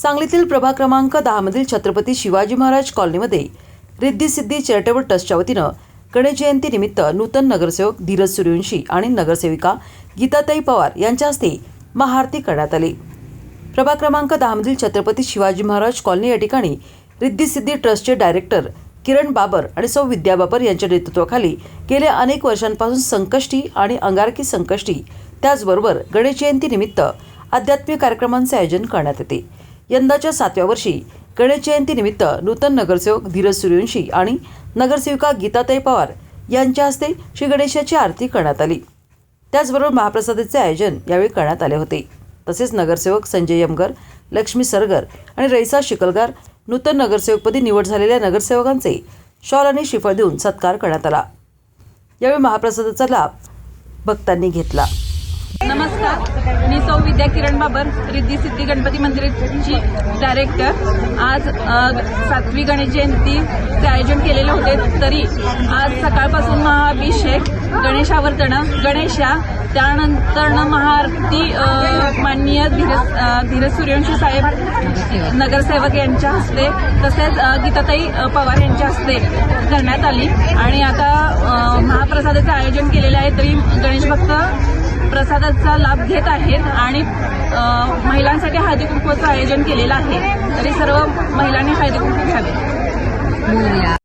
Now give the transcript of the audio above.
सांगलीतील प्रभाग क्रमांक दहामधील छत्रपती शिवाजी महाराज कॉलनीमध्ये रिद्धी सिद्धी चॅरिटेबल ट्रस्टच्या वतीनं गणेश जयंतीनिमित्त नूतन नगरसेवक धीरज सूर्यवंशी आणि नगरसेविका गीताताई पवार यांच्या हस्ते महाआरती करण्यात आली. प्रभाग क्रमांक दहामधील छत्रपती शिवाजी महाराज कॉलनी या ठिकाणी रिद्धी सिद्धी ट्रस्टचे डायरेक्टर किरण बाबर आणि सौ विद्या बाबर यांच्या नेतृत्वाखाली गेल्या अनेक वर्षांपासून संकष्टी आणि अंगारकी संकष्टी त्याचबरोबर गणेश जयंतीनिमित्त आध्यात्मिक कार्यक्रमांचे आयोजन करण्यात येते. यंदाच्या सातव्या वर्षी गणेश जयंतीनिमित्त नूतन नगरसेवक धीरज सूर्यवंशी आणि नगरसेविका गीताताई पवार यांच्या हस्ते श्री गणेशाची आरती करण्यात आली. त्याचबरोबर महाप्रसादाचे आयोजन यावेळी करण्यात आले होते. तसेच नगरसेवक संजय यमगर लक्ष्मी सरगर आणि रईसा शिकलगार नूतन नगरसेवकपदी निवड झालेल्या नगरसेवकांचे शॉल आणि श्रीफळ देऊन सत्कार करण्यात आला. यावेळी महाप्रसादाचा लाभ भक्तांनी घेतला. नमस्कार. मी सौ विद्या किरण बाबर रिद्धी सिद्धी गणपती मंदिराची डायरेक्टर आज सातवी गणेश जयंतीचे आयोजन केलेले होते. तरी आज सकाळपासून महाअभिषेक गणेशावर्तनं गणेशा त्यानंतर महाआरती माननीय धीरज धीरज सूर्यवंशी साहेब नगरसेवक यांच्या हस्ते तसेच गीताताई पवार यांच्या हस्ते करण्यात आली. आणि आता महाप्रसादाचं महाप्रसादाचे आयोजन केलेलं आहे. तरी गणेश भक्त प्रसादाचा लाभ घेत आहेत आणि महिलांसाठी हळदी कुंकवाचं आयोजन केलेलं आहे. तरी सर्व महिलांनी हळदी कुंकू घ्यावे